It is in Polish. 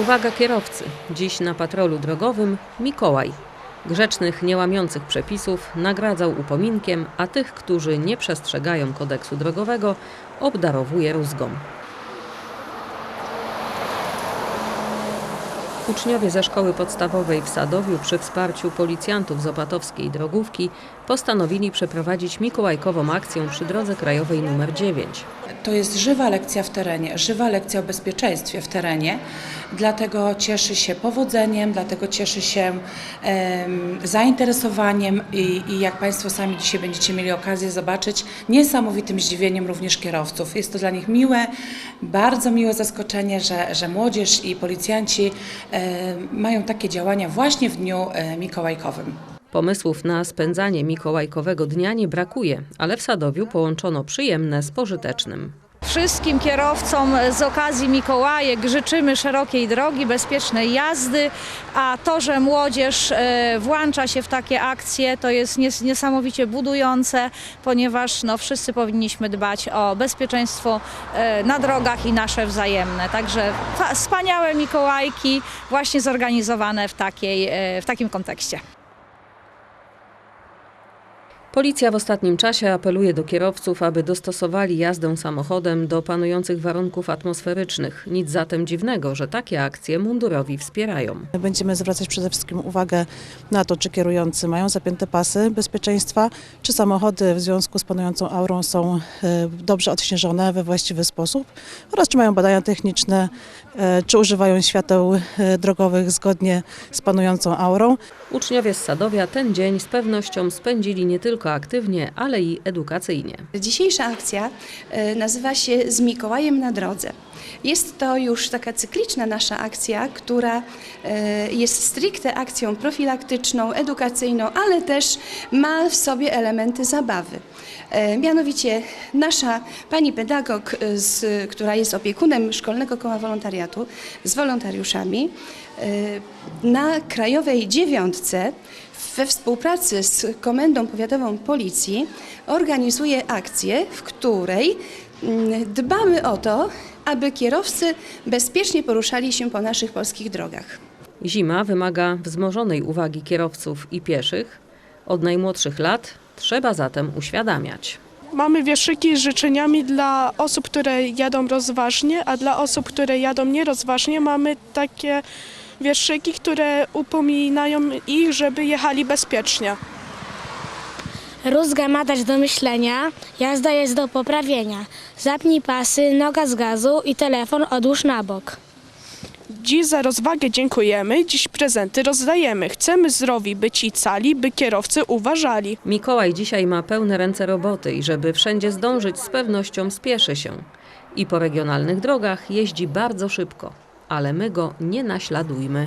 Uwaga kierowcy! Dziś na patrolu drogowym Mikołaj. Grzecznych, nie łamiących przepisów nagradzał upominkiem, a tych, którzy nie przestrzegają kodeksu drogowego, obdarowuje rózgą. Uczniowie ze szkoły podstawowej w Sadowiu przy wsparciu policjantów z opatowskiej drogówki postanowili przeprowadzić mikołajkową akcję przy drodze krajowej nr 9. To jest żywa lekcja w terenie, żywa lekcja o bezpieczeństwie w terenie, dlatego cieszy się powodzeniem, dlatego cieszy się em, zainteresowaniem i, i jak Państwo sami dzisiaj będziecie mieli okazję zobaczyć, niesamowitym zdziwieniem również kierowców. Jest to dla nich miłe, bardzo miłe zaskoczenie, że, że młodzież i policjanci mają takie działania właśnie w dniu e, mikołajkowym. Pomysłów na spędzanie mikołajkowego dnia nie brakuje, ale w Sadowiu połączono przyjemne z pożytecznym. Wszystkim kierowcom z okazji Mikołajek życzymy szerokiej drogi, bezpiecznej jazdy, a to, że młodzież e, włącza się w takie akcje, to jest nies- niesamowicie budujące, ponieważ no, wszyscy powinniśmy dbać o bezpieczeństwo e, na drogach i nasze wzajemne. Także wspaniałe Mikołajki właśnie zorganizowane w, takiej, e, w takim kontekście. Policja w ostatnim czasie apeluje do kierowców, aby dostosowali jazdę samochodem do panujących warunków atmosferycznych. Nic zatem dziwnego, że takie akcje mundurowi wspierają. Będziemy zwracać przede wszystkim uwagę na to, czy kierujący mają zapięte pasy bezpieczeństwa, czy samochody w związku z panującą aurą są e, dobrze odśnieżone we właściwy sposób oraz czy mają badania techniczne, e, czy używają świateł e, drogowych zgodnie z panującą aurą. Uczniowie z Sadowia ten dzień z pewnością spędzili nie tylko aktywnie, ale i edukacyjnie. Dzisiejsza akcja e, nazywa się Z Mikołajem na drodze. Jest to już taka cykliczna nasza akcja, która e, jest stricte akcją profilaktyczną, edukacyjną, ale też ma w sobie elementy zabawy. E, Mianowicie nasza pani pedagog, e, z, która jest opiekunem Szkolnego Koła Wolontariatu z wolontariuszami, na Krajowej Dziewiątce we współpracy z Komendą Powiatową Policji organizuje akcję, w której dbamy o to, aby kierowcy bezpiecznie poruszali się po naszych polskich drogach. Zima wymaga wzmożonej uwagi kierowców i pieszych. Od najmłodszych lat trzeba zatem uświadamiać. Mamy wierszyki z życzeniami dla osób, które jadą rozważnie, a dla osób, które jadą nierozważnie mamy takie wierszyki, które upominają ich, żeby jechali bezpiecznie. Rózga ma dać do myślenia, jazda jest do poprawienia. Zapnij pasy, noga z gazu i telefon odłóż na bok. Dziś za rozwagę dziękujemy, dziś prezenty rozdajemy. Chcemy zdrowi być i cali, by kierowcy uważali. Mikołaj dzisiaj ma pełne ręce roboty i żeby wszędzie zdążyć, z pewnością spieszy się. I po regionalnych drogach jeździ bardzo szybko, ale my go nie naśladujmy.